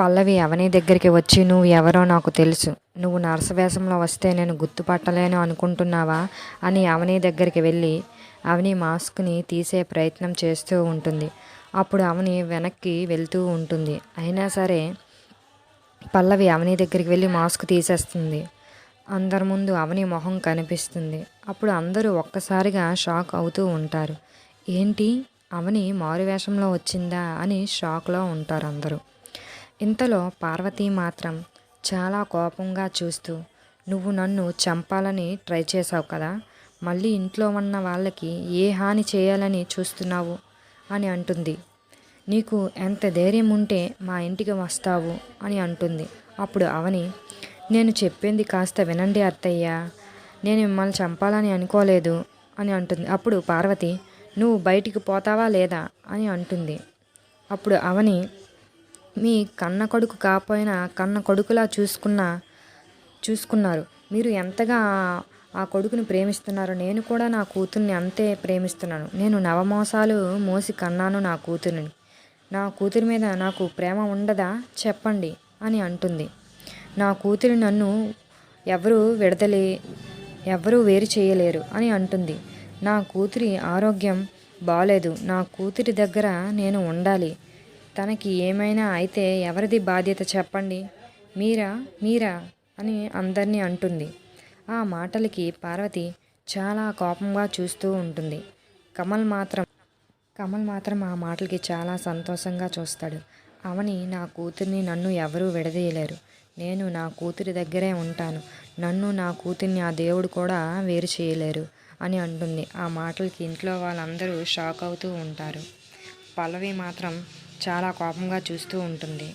పల్లవి అవని దగ్గరికి వచ్చి నువ్వు ఎవరో నాకు తెలుసు. నువ్వు నరసవేషంలో వస్తే నేను గుర్తుపట్టలేను అనుకుంటున్నావా? అని అవని దగ్గరికి వెళ్ళి అవని మాస్క్ని తీసే ప్రయత్నం చేస్తూ ఉంటుంది. అప్పుడు అవని వెనక్కి వెళ్తూ ఉంటుంది. అయినా సరే పల్లవి అవని దగ్గరికి వెళ్ళి మాస్క్ తీసేస్తుంది. అందరి ముందు అవని మొహం కనిపిస్తుంది. అప్పుడు అందరూ ఒక్కసారిగా షాక్ అవుతూ ఉంటారు. ఏంటి? అవని మారువేషంలో వచ్చిందా? అని షాక్లో ఉంటారు అందరూ. ఇంతలో పార్వతి మాత్రం చాలా కోపంగా చూస్తూ నువ్వు నన్ను చంపాలని ట్రై చేసావు కదా మళ్ళీ ఇంట్లో ఉన్న వాళ్ళకి ఏ హాని చేయాలని చూస్తున్నావు? అని అంటుంది. నీకు ఎంత ధైర్యం ఉంటే మా ఇంటికి వస్తావు అని అంటుంది. అప్పుడు అవని నేను చెప్పింది కాస్త వినండి అత్తయ్య నేను మిమ్మల్ని చంపాలని అనుకోలేదు అని అంటుంది. అప్పుడు పార్వతి నువ్వు బయటికి పోతావా లేదా? అని అంటుంది. అప్పుడు అవని మీ కన్న కొడుకు కాకపోయినా కన్న కొడుకులా చూసుకున్న చూసుకున్నారు. మీరు ఎంతగా ఆ కొడుకుని ప్రేమిస్తున్నారో నేను కూడా నా కూతుర్ని అంతే ప్రేమిస్తున్నాను. నేను నవమోసాలు మోసి కన్నాను నా కూతురిని. నా కూతురి మీద నాకు ప్రేమ ఉండదా? చెప్పండి అని అంటుంది. నా కూతురి నన్ను ఎవరు విడదలే ఎవరూ వేరు చేయలేరు అని అంటుంది. నా కూతురి ఆరోగ్యం బాలేదు. నా కూతురి దగ్గర నేను ఉండాలి. తనకి ఏమైనా అయితే ఎవరిది బాధ్యత చెప్పండి. మీరా మీరా అని అందరినీ అంటుంది. ఆ మాటలకి పార్వతి చాలా కోపంగా చూస్తూ ఉంటుంది. కమల్ మాత్రం కమల్ మాత్రం ఆ మాటలకి చాలా సంతోషంగా చూస్తాడు. అవని నా కూతుర్ని నన్ను ఎవరూ విడదీయలేరు. నేను నా కూతురి దగ్గరే ఉంటాను. నన్ను నా కూతుర్ని ఆ దేవుడు కూడా వేరు చేయలేరు అని అంటుంది. ఆ మాటలకి ఇంట్లో వాళ్ళందరూ షాక్ అవుతూ ఉంటారు. పల్లవి మాత్రం చాలా కోపంగా చూస్తూ ఉంటుంది.